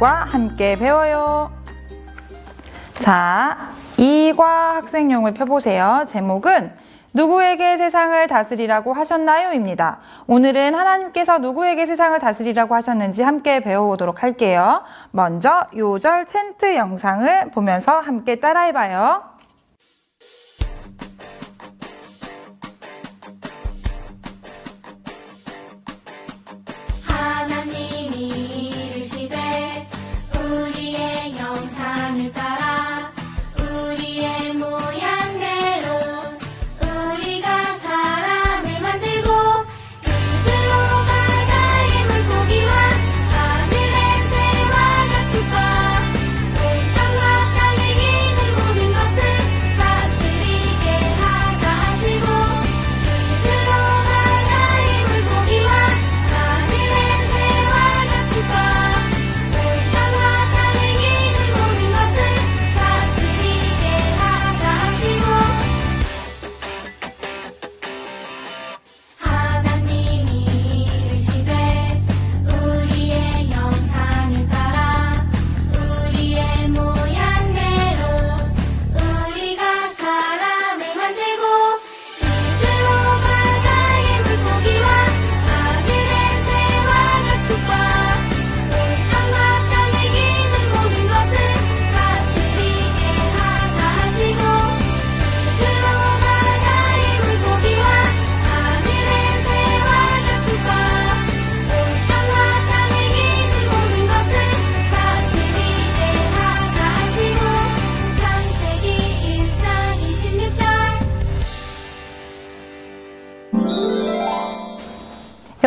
친구들과 함께 배워요. 자, 이과 학생용을 펴보세요. 제목은 누구에게 세상을 다스리라고 하셨나요? 입니다. 오늘은 하나님께서 누구에게 세상을 다스리라고 하셨는지 함께 배워보도록 할게요. 먼저 요절 챈트 영상을 보면서 함께 따라해봐요.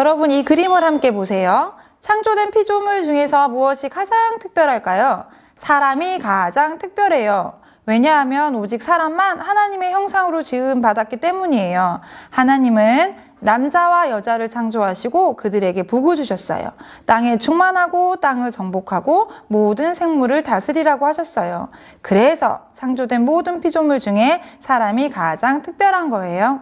여러분 이 그림을 함께 보세요. 창조된 피조물 중에서 무엇이 가장 특별할까요? 사람이 가장 특별해요. 왜냐하면 오직 사람만 하나님의 형상으로 지음 받았기 때문이에요. 하나님은 남자와 여자를 창조하시고 그들에게 복을 주셨어요. 땅에 충만하고 땅을 정복하고 모든 생물을 다스리라고 하셨어요. 그래서 창조된 모든 피조물 중에 사람이 가장 특별한 거예요.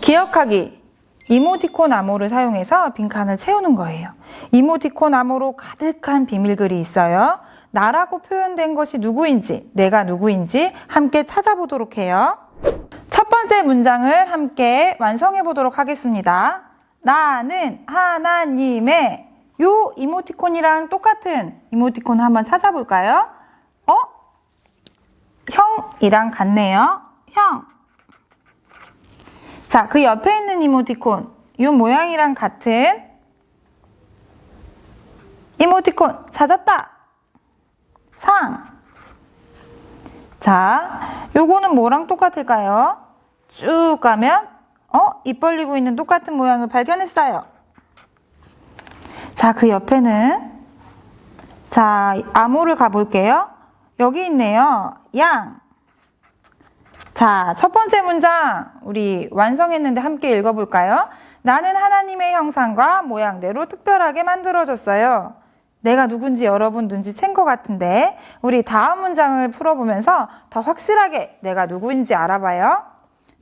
기억하기. 이모티콘 암호를 사용해서 빈칸을 채우는 거예요. 이모티콘 암호로 가득한 비밀글이 있어요. 나라고 표현된 것이 누구인지, 내가 누구인지 함께 찾아보도록 해요. 첫 번째 문장을 함께 완성해 보도록 하겠습니다. 나는 하나님의 요 이모티콘이랑 똑같은 이모티콘을 한번 찾아볼까요? 어? 형이랑 같네요. 형. 자, 그 옆에 있는 이모티콘, 이 모양이랑 같은 이모티콘 찾았다. 상. 자, 요거는 뭐랑 똑같을까요? 쭉 가면, 어? 입 벌리고 있는 똑같은 모양을 발견했어요. 자, 그 옆에는, 자, 암호를 가볼게요. 여기 있네요. 양. 자, 첫 번째 문장 우리 완성했는데 함께 읽어볼까요? 나는 하나님의 형상과 모양대로 특별하게 만들어졌어요. 내가 누군지 여러분 눈치챈 것 같은데 우리 다음 문장을 풀어보면서 더 확실하게 내가 누구인지 알아봐요.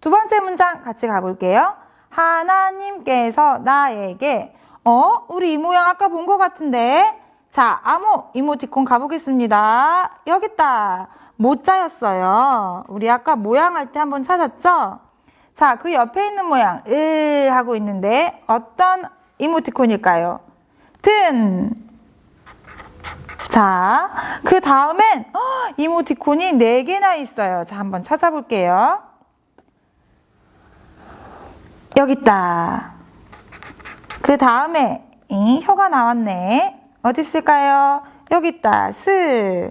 두 번째 문장 같이 가볼게요. 하나님께서 나에게 어? 우리 이 모양 아까 본 것 같은데 자, 암호 이모티콘 가보겠습니다. 여기 있다. 모자였어요. 우리 아까 모양 할 때 한번 찾았죠? 자, 그 옆에 있는 모양, 으 하고 있는데 어떤 이모티콘일까요? 든. 자, 그 다음엔 헉, 이모티콘이 4개나 있어요. 자, 한번 찾아볼게요. 여기 있다. 그 다음에 이 혀가 나왔네. 어디 있을까요? 여기 있다. 스.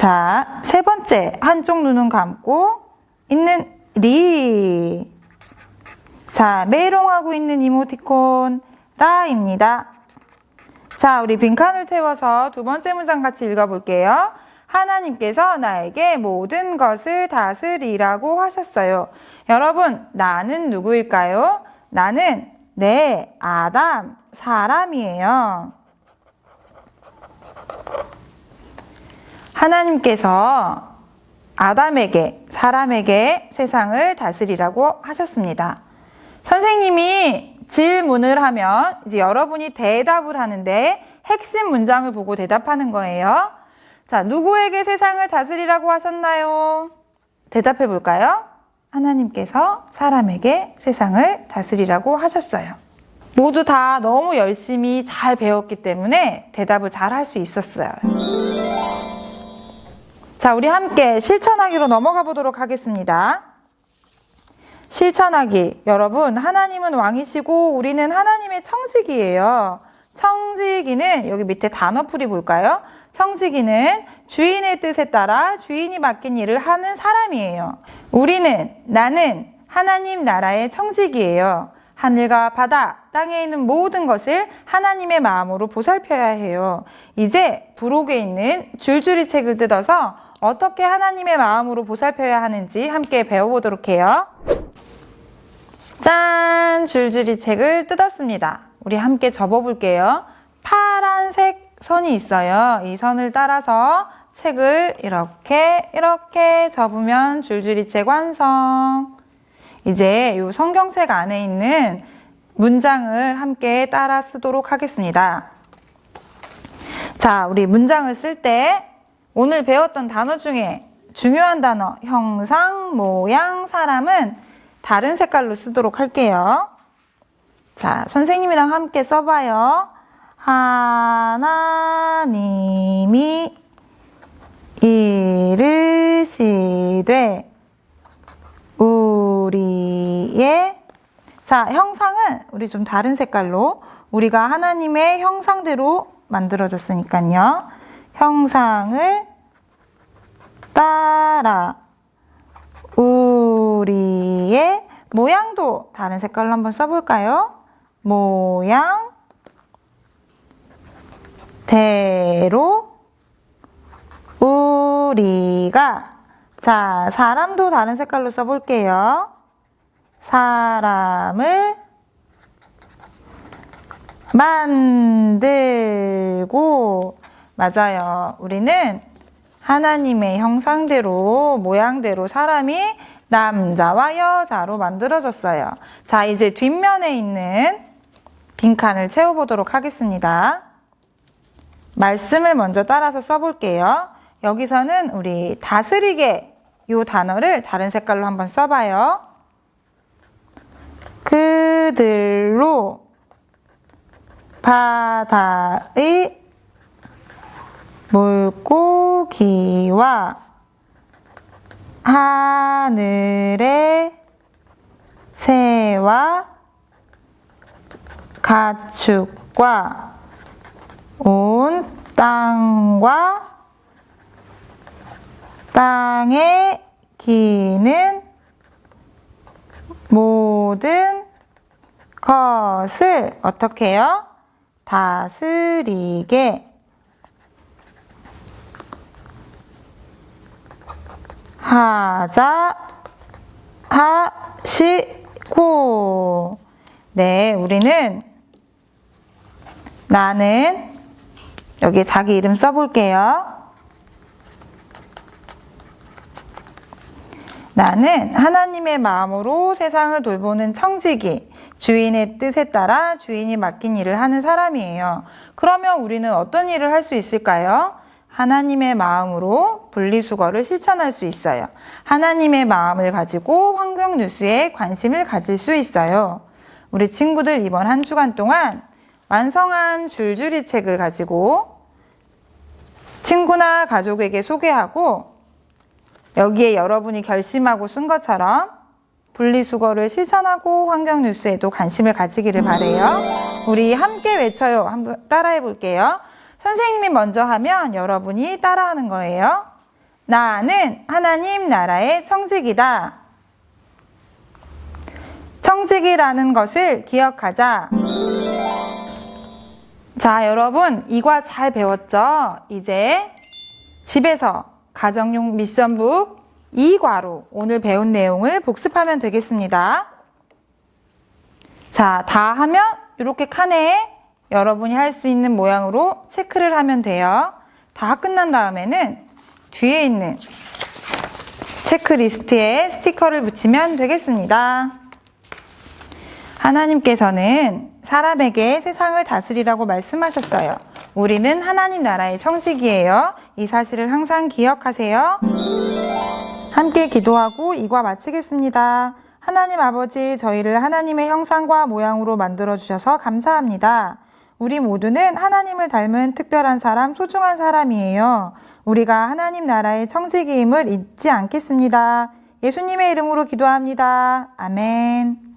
자, 세 번째 한쪽 눈은 감고 있는 리. 자, 메롱하고 있는 이모티콘 라입니다. 자, 우리 빈칸을 태워서 두 번째 문장 같이 읽어볼게요. 하나님께서 나에게 모든 것을 다스리라고 하셨어요. 여러분, 나는 누구일까요? 나는 네, 아담, 사람이에요. 하나님께서 아담에게, 사람에게 세상을 다스리라고 하셨습니다. 선생님이 질문을 하면 이제 여러분이 대답을 하는데 핵심 문장을 보고 대답하는 거예요. 자, 누구에게 세상을 다스리라고 하셨나요? 대답해 볼까요? 하나님께서 사람에게 세상을 다스리라고 하셨어요. 모두 다 너무 열심히 잘 배웠기 때문에 대답을 잘 할 수 있었어요. 자, 우리 함께 실천하기로 넘어가 보도록 하겠습니다. 실천하기. 여러분, 하나님은 왕이시고 우리는 하나님의 청지기예요. 청지기는 여기 밑에 단어 풀이 볼까요? 청지기는 주인의 뜻에 따라 주인이 맡긴 일을 하는 사람이에요. 우리는, 나는 하나님 나라의 청지기예요. 하늘과 바다, 땅에 있는 모든 것을 하나님의 마음으로 보살펴야 해요. 이제 부록에 있는 줄줄이 책을 뜯어서 어떻게 하나님의 마음으로 보살펴야 하는지 함께 배워보도록 해요. 짠! 줄줄이 책을 뜯었습니다. 우리 함께 접어볼게요. 파란색 선이 있어요. 이 선을 따라서 책을 이렇게, 이렇게 접으면 줄줄이 책 완성. 이제 이 성경책 안에 있는 문장을 함께 따라 쓰도록 하겠습니다. 자, 우리 문장을 쓸 때 오늘 배웠던 단어 중에 중요한 단어, 형상, 모양, 사람은 다른 색깔로 쓰도록 할게요. 자, 선생님이랑 함께 써봐요. 하나님이 이르시되 우리의 자, 형상은 우리 좀 다른 색깔로 우리가 하나님의 형상대로 만들어졌으니까요. 형상을 따라 우리의 모양도 다른 색깔로 한번 써볼까요? 모양 대로 우리가 자 사람도 다른 색깔로 써볼게요. 사람을 만들고 맞아요. 우리는 하나님의 형상대로 모양대로 사람이 남자와 여자로 만들어졌어요. 자, 이제 뒷면에 있는 빈칸을 채워보도록 하겠습니다. 말씀을 먼저 따라서 써볼게요. 여기서는 우리 다스리게 이 단어를 다른 색깔로 한번 써봐요. 그들로 바다의 물고기와 하늘의 새와 가축과 온 땅과 땅에 기는 모든 것을 어떻게 해요? 다스리게 하자 하시고 네, 우리는 나는 여기 자기 이름 써볼게요. 나는 하나님의 마음으로 세상을 돌보는 청지기, 주인의 뜻에 따라 주인이 맡긴 일을 하는 사람이에요. 그러면 우리는 어떤 일을 할 수 있을까요? 하나님의 마음으로 분리수거를 실천할 수 있어요. 하나님의 마음을 가지고 환경 뉴스에 관심을 가질 수 있어요. 우리 친구들 이번 한 주간 동안 완성한 줄줄이 책을 가지고 친구나 가족에게 소개하고 여기에 여러분이 결심하고 쓴 것처럼 분리수거를 실천하고 환경 뉴스에도 관심을 가지기를 바래요. 우리 함께 외쳐요. 한번 따라해 볼게요. 선생님이 먼저 하면 여러분이 따라하는 거예요. 나는 하나님 나라의 청직이다. 청직이라는 것을 기억하자. 자, 여러분, 이과 잘 배웠죠? 이제 집에서 가정용 미션북 2과로 오늘 배운 내용을 복습하면 되겠습니다. 자, 다 하면 이렇게 칸에 여러분이 할 수 있는 모양으로 체크를 하면 돼요. 다 끝난 다음에는 뒤에 있는 체크리스트에 스티커를 붙이면 되겠습니다. 하나님께서는 사람에게 세상을 다스리라고 말씀하셨어요. 우리는 하나님 나라의 청직이에요. 이 사실을 항상 기억하세요. 함께 기도하고 이과 마치겠습니다. 하나님 아버지, 저희를 하나님의 형상과 모양으로 만들어 주셔서 감사합니다. 우리 모두는 하나님을 닮은 특별한 사람, 소중한 사람이에요. 우리가 하나님 나라의 청지기임을 잊지 않겠습니다. 예수님의 이름으로 기도합니다. 아멘.